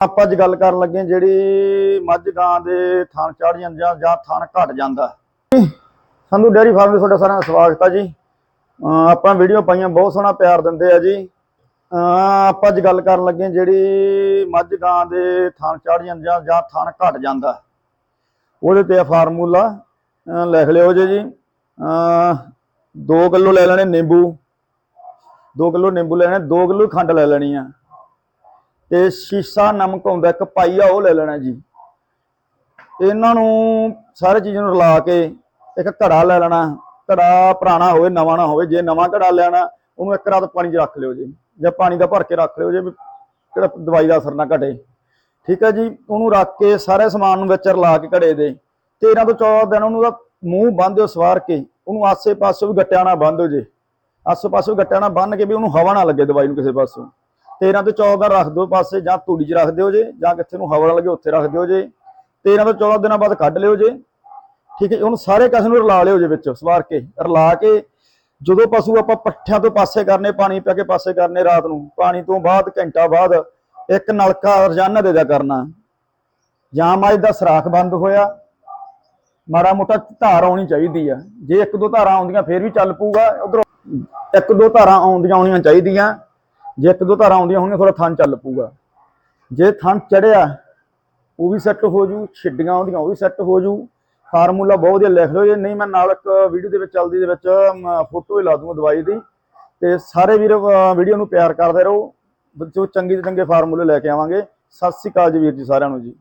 ਆਪਾਂ ਅੱਜ ਗੱਲ ਕਰਨ ਲੱਗੇ ਜਿਹੜੀ ਮੱਝ ਗਾਂ ਦੇ ਥਣ ਚੜ ਜਾਂਦੇ ਜਾਂ ਥਣ ਘਟ ਜਾਂਦਾ। ਸੰਧੂ ਡੇਅਰੀ ਫਾਰਮ ਦੇ ਤੁਹਾਡਾ ਸਾਰਿਆਂ ਦਾ ਸਵਾਗਤ ਹੈ ਜੀ। ਆਪਾਂ ਵੀਡੀਓ ਪਾਈਆਂ, ਬਹੁਤ ਸੋਹਣਾ ਪਿਆਰ ਦਿੰਦੇ ਆ ਜੀ। ਆਪਾਂ ਅੱਜ ਗੱਲ ਕਰਨ ਲੱਗੇ ਹਾਂ ਜਿਹੜੀ ਮੱਝ ਗਾਂ ਦੇ ਥਣ ਚੜ ਜਾਂਦੇ ਜਾਂ ਜਾਂ ਥਣ ਘਟ ਜਾਂਦਾ। ਉਹਦੇ ਤੇ ਫਾਰਮੂਲਾ ਲਿਖ ਲਿਓ ਜੀ ਜੀ। 2 ਕਿਲੋ ਲੈ ਲੈਣੇ ਨਿੰਬੂ। 2 ਕਿਲੋ ਨਿੰਬੂ ਲੈਣੇ 2 ਕਿਲੋ ਖੰਡ ਲੈ ਲੈਣੀ ਆ। ਤੇ ਸ਼ੀਸ਼ਾ ਨਮਕ ਹੁੰਦਾ ਇੱਕ ਪਾਈਆ ਉਹ ਲੈ ਲੈਣਾ ਜੀ। ਇਹਨਾਂ ਨੂੰ ਸਾਰੇ ਚੀਜ਼ਾਂ ਨੂੰ ਰਲਾ ਕੇ ਇੱਕ ਘੜਾ ਲੈ ਲੈਣਾ। ਘੜਾ ਪੁਰਾਣਾ ਹੋਵੇ, ਨਵਾਂ ਨਾ ਹੋਵੇ, ਜੇ ਨਵਾਂ ਘੜਾ ਲੈਣਾ, ਉਹਨੂੰ ਇੱਕ ਰਾਤ ਪਾਣੀ 'ਚ ਰੱਖ ਲਿਓ ਜੀ। ਜਾਂ ਪਾਣੀ ਦਾ ਭਰ ਕੇ ਰੱਖ ਲਿਓ ਜੇ ਵੀ ਕਿਹੜਾ ਦਵਾਈ ਦਾ ਅਸਰ ਨਾ ਘਟੇ। ਠੀਕ ਹੈ ਜੀ? ਉਹਨੂੰ ਰੱਖ ਕੇ ਸਾਰੇ ਸਮਾਨ ਨੂੰ ਵਿੱਚ ਰਲਾ ਕੇ ਘੜੇ ਦੇ। 13 ਤੋਂ 14 ਦਿਨ ਉਹਨੂੰ ਦਾ ਮੂੰਹ ਬੰਨ੍ਹ ਦਿਓ, ਸਵਾਰ ਕੇ। ਉਹਨੂੰ ਆਸੇ ਪਾਸੇ ਵੀ ਗੱਟਿਆਂ ਨਾਲ ਬੰਨ੍ਹ ਦਿਓ ਜੀ। ਆਸੇ ਪਾਸੇ ਵੀ ਗੱਟਿਆਂ ਨਾਲ ਬੰਨ੍ਹ ਕੇ ਵੀ ਉਹਨੂੰ ਹਵਾ ਨਾ ਲੱਗੇ ਦਵਾਈ ਨੂੰ ਕਿਸੇ ਪਾਸੋਂ। 13 ਤੋਂ 14 ਦਿਨ ਰੱਖ ਦਿਓ ਪਾਸੇ ਜਾਂ ਤੂੜੀ 'ਚ ਰੱਖ ਦਿਓ ਜੇ, ਜਾਂ ਕਿੱਥੇ ਨੂੰ ਹਵਾ ਨਾ ਲੱਗੇ ਉੱਥੇ ਰੱਖ ਦਿਓ ਜੇ। 13 ਤੋਂ 14 ਦਿਨਾਂ ਬਾਅਦ ਕੱਢ ਲਿਓ ਜੇ। ਠੀਕ ਹੈ ਉਹਨੂੰ ਸਾਰੇ ਕਸ ਨੂੰ ਰਲਾ ਲਿਓ ਜੇ ਵਿੱਚ, ਸਵਾਰ ਕੇ, ਰਲਾ ਕੇ। ਜਦੋਂ ਪਸ਼ੂ ਆਪਾਂ ਪੱਠਿਆਂ ਤੋਂ ਪਾਸੇ ਕਰਨੇ, ਪਾਣੀ ਪਾ ਕੇ ਪਾਸੇ ਕਰਨੇ ਰਾਤ ਨੂੰ, ਪਾਣੀ ਤੋਂ ਬਾਅਦ, ਘੰਟਾ ਬਾਅਦ ਇੱਕ ਨਲਕਾ ਰੋਜ਼ਾਨਾ ਦੇ ਦਿਆ ਕਰਨਾ। ਜਾਂ ਮਾਜ ਦਾ ਸਰਾਖ ਬੰਦ ਹੋਇਆ, ਮਾੜਾ ਮੋਟਾ ਧਾਰ ਆਉਣੀ ਚਾਹੀਦੀ ਆ। ਜੇ ਇੱਕ ਦੋ ਧਾਰਾਂ ਆਉਂਦੀਆਂ, ਫੇਰ ਵੀ ਚੱਲ ਪਊਗਾ। ਉਧਰੋਂ ਇੱਕ ਦੋ ਧਾਰਾਂ ਆਉਂਦੀਆਂ ਆਉਣੀਆਂ ਚਾਹੀਦੀਆਂ। ਜੇ ਇੱਕ ਦੋ ਧਾਰਾਂ ਆਉਂਦੀਆਂ ਹੋਣਗੀਆਂ ਥੋੜਾ ਥਣ ਚੱਲ ਪਊਗਾ। ਜੇ ਥਣ ਚੜਿਆ, ਉਹ ਵੀ ਸੈੱਟ ਹੋ ਜੂ, ਛਿੱਡੀਆਂ ਆਉਂਦੀਆਂ, ਉਹ ਵੀ ਸੈੱਟ ਹੋ ਜੂ। ਫਾਰਮੂਲਾ ਬਹੁਤ ਵਧੀਆ, ਲਿਖ ਲਓ ਜੇ ਨਹੀਂ, ਮੈਂ ਨਾਲ ਇੱਕ ਵੀਡੀਓ ਦੇ ਵਿੱਚ, ਚਲਦੀ ਦੇ ਵਿੱਚ ਫੋਟੋ ਹੀ ਲਾ ਦੂੰਗਾ ਦਵਾਈ ਦੀ। ਤੇ ਸਾਰੇ ਵੀਰ ਵੀਡੀਓ ਨੂੰ ਪਿਆਰ ਕਰਦੇ ਰਹੋ। ਜੋ ਚੰਗੀ ਤੋਂ ਚੰਗੇ ਫਾਰਮੂਲੇ ਲੈ ਕੇ ਆਵਾਂਗੇ। ਸਤਿ ਸ੍ਰੀ ਅਕਾਲ ਜੀ ਵੀਰ ਜੀ, ਸਾਰਿਆਂ ਨੂੰ ਜੀ।